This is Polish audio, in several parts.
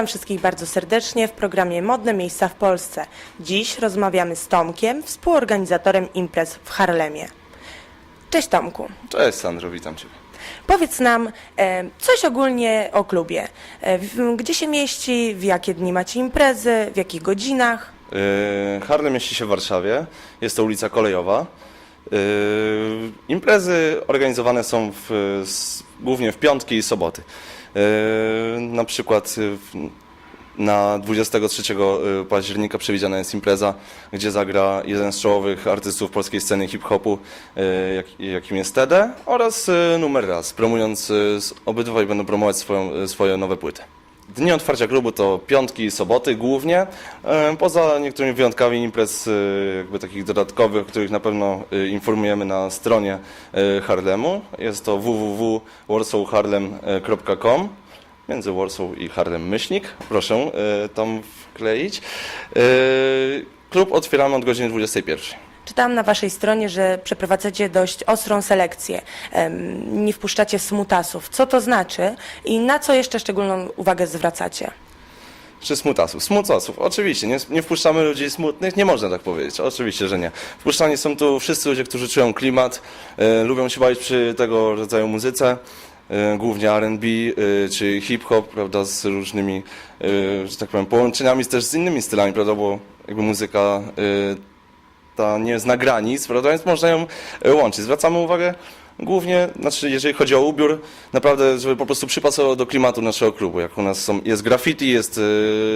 Witam wszystkich bardzo serdecznie w programie Modne Miejsca w Polsce. Dziś rozmawiamy z Tomkiem, współorganizatorem imprez w Harlemie. Cześć Tomku. Cześć Sandro, witam Cię. Powiedz nam e, coś ogólnie o klubie. E, w, gdzie się mieści, w jakie dni macie imprezy, w jakich godzinach? Yy, Harlem mieści się w Warszawie, jest to ulica Kolejowa. Yy, imprezy organizowane są w, s- głównie w piątki i soboty. Yy, na przykład w, na 23 października przewidziana jest impreza, gdzie zagra jeden z czołowych artystów polskiej sceny hip-hopu, jak, jakim jest Tede, oraz Numer Raz, promując, obydwaj będą promować swoją, swoje nowe płyty. Dni otwarcia klubu to piątki i soboty głównie, e, poza niektórymi wyjątkami imprez e, jakby takich dodatkowych, o których na pewno e, informujemy na stronie Harlemu. Jest to www.warsawharlem.com między Warsaw i Harlem myślnik, proszę tam wkleić. Klub otwieramy od godziny 21. Czytałam na waszej stronie, że przeprowadzacie dość ostrą selekcję. Nie wpuszczacie smutasów. Co to znaczy i na co jeszcze szczególną uwagę zwracacie? Czy smutasów? Smutasów, oczywiście. Nie, nie wpuszczamy ludzi smutnych, nie można tak powiedzieć. Oczywiście, że nie. Wpuszczani są tu wszyscy ludzie, którzy czują klimat, e, lubią się bawić przy tego rodzaju muzyce, e, głównie R&B e, czy hip-hop, prawda, z różnymi, e, że tak powiem, połączeniami też z innymi stylami, prawda, bo jakby muzyka e, ta nie zna granic, prawda, więc można ją e, łączyć. Zwracamy uwagę głównie, znaczy jeżeli chodzi o ubiór, naprawdę, żeby po prostu przypasował do klimatu naszego klubu. Jak u nas są, jest graffiti, jest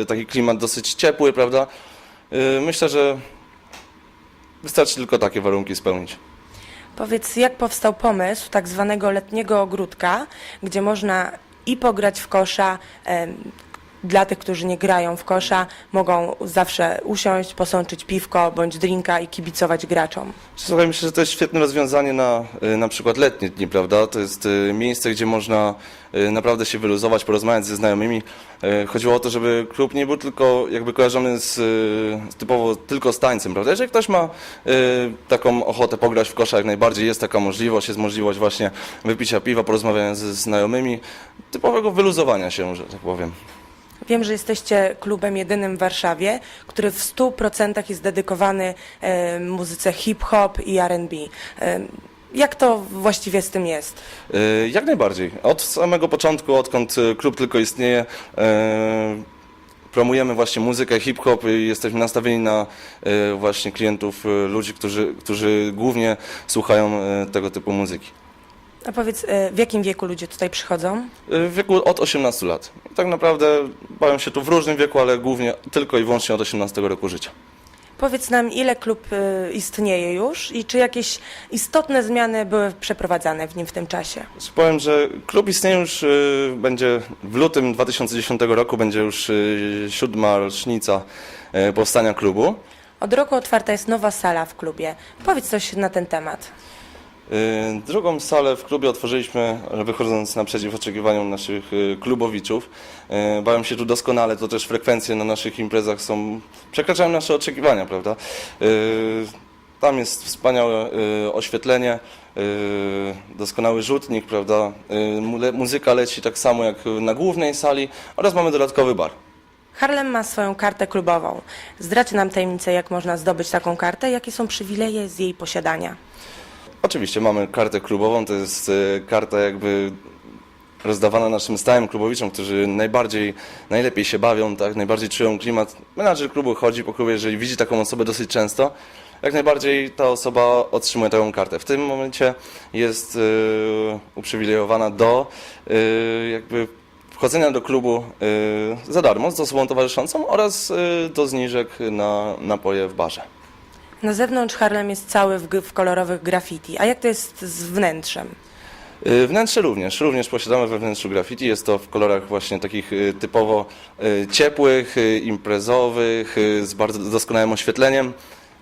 e, taki klimat dosyć ciepły, prawda. E, myślę, że wystarczy tylko takie warunki spełnić. Powiedz, jak powstał pomysł tak zwanego letniego ogródka, gdzie można i pograć w kosza, dla tych, którzy nie grają w kosza, mogą zawsze usiąść, posączyć piwko bądź drinka i kibicować graczom. Słuchaj, myślę, że to jest świetne rozwiązanie na y, na przykład letnie dni, prawda? To jest y, miejsce, gdzie można y, naprawdę się wyluzować, porozmawiać ze znajomymi. Chodziło o to, żeby klub nie był tylko jakby kojarzony z, typowo tylko z tańcem, prawda? Jeżeli ktoś ma taką ochotę pograć w kosza, jak najbardziej jest taka możliwość, jest możliwość właśnie wypicia piwa, porozmawiania ze znajomymi, typowego wyluzowania się, że tak powiem. Wiem, że jesteście klubem jedynym w Warszawie, który w 100% jest dedykowany e, muzyce hip-hop i R&B. E, jak to właściwie z tym jest? Y, Jak najbardziej. Od samego początku, odkąd y, klub tylko istnieje, e, promujemy właśnie muzykę hip-hop i jesteśmy nastawieni na e, właśnie klientów, e, ludzi, którzy, którzy głównie słuchają e, tego typu muzyki. A powiedz, e, w jakim wieku ludzie tutaj przychodzą? E, W wieku od 18 lat. I tak naprawdę bawią się tu w różnym wieku, ale głównie tylko i wyłącznie od 18 roku życia. Powiedz nam, ile klub e, istnieje już i czy jakieś istotne zmiany były przeprowadzane w nim w tym czasie? Powiem, że klub istnieje już, y, będzie w lutym 2010 roku, będzie już y, siódma rocznica y, powstania klubu. Od roku otwarta jest nowa sala w klubie. Powiedz coś na ten temat. Y, Drugą salę w klubie otworzyliśmy, wychodząc naprzeciw oczekiwaniom naszych y, klubowiczów. Y, Bawią się tu doskonale, to też frekwencje na naszych imprezach są, przekraczają nasze oczekiwania, prawda? Tam jest wspaniałe oświetlenie, doskonały rzutnik, prawda? Muzyka leci tak samo jak na głównej sali oraz mamy dodatkowy bar. Harlem ma swoją kartę klubową. Zdradźcie nam tajemnicę, jak można zdobyć taką kartę, jakie są przywileje z jej posiadania. Oczywiście mamy kartę klubową, to jest e, karta jakby rozdawana naszym stałym klubowiczom, którzy najbardziej, najlepiej się bawią, tak, najbardziej czują klimat. Menadżer klubu chodzi po klubie, jeżeli widzi taką osobę dosyć często, jak najbardziej ta osoba otrzymuje taką kartę. W tym momencie jest e, uprzywilejowana do e, jakby wchodzenia do klubu e, za darmo z osobą towarzyszącą oraz e, do zniżek na napoje w barze. Na zewnątrz Harlem jest cały w, w kolorowych graffiti. A jak to jest z wnętrzem? Y, Wnętrze również, również posiadamy we wnętrzu graffiti. Jest to w kolorach właśnie takich y, typowo y, ciepłych, imprezowych, z bardzo doskonałym oświetleniem.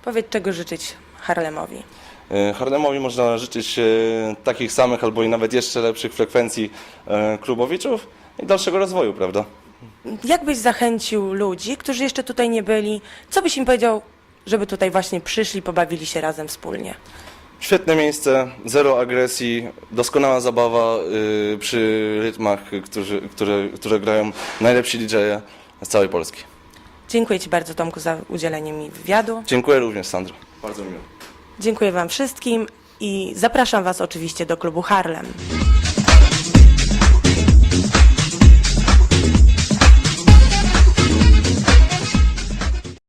Powiedz, czego życzyć Harlemowi. Harlemowi można życzyć takich samych albo i nawet jeszcze lepszych frekwencji klubowiczów i dalszego rozwoju, prawda? Jak byś zachęcił ludzi, którzy jeszcze tutaj nie byli? Co byś im powiedział, żeby tutaj właśnie przyszli, pobawili się razem wspólnie? Świetne miejsce, zero agresji, doskonała zabawa y, przy rytmach, którzy, które, które grają najlepsi DJ-e z całej Polski. Dziękuję Ci bardzo Tomku za udzielenie mi wywiadu. Dziękuję również, Sandro. Bardzo miło. Dziękuję Wam wszystkim i zapraszam Was oczywiście do klubu Harlem.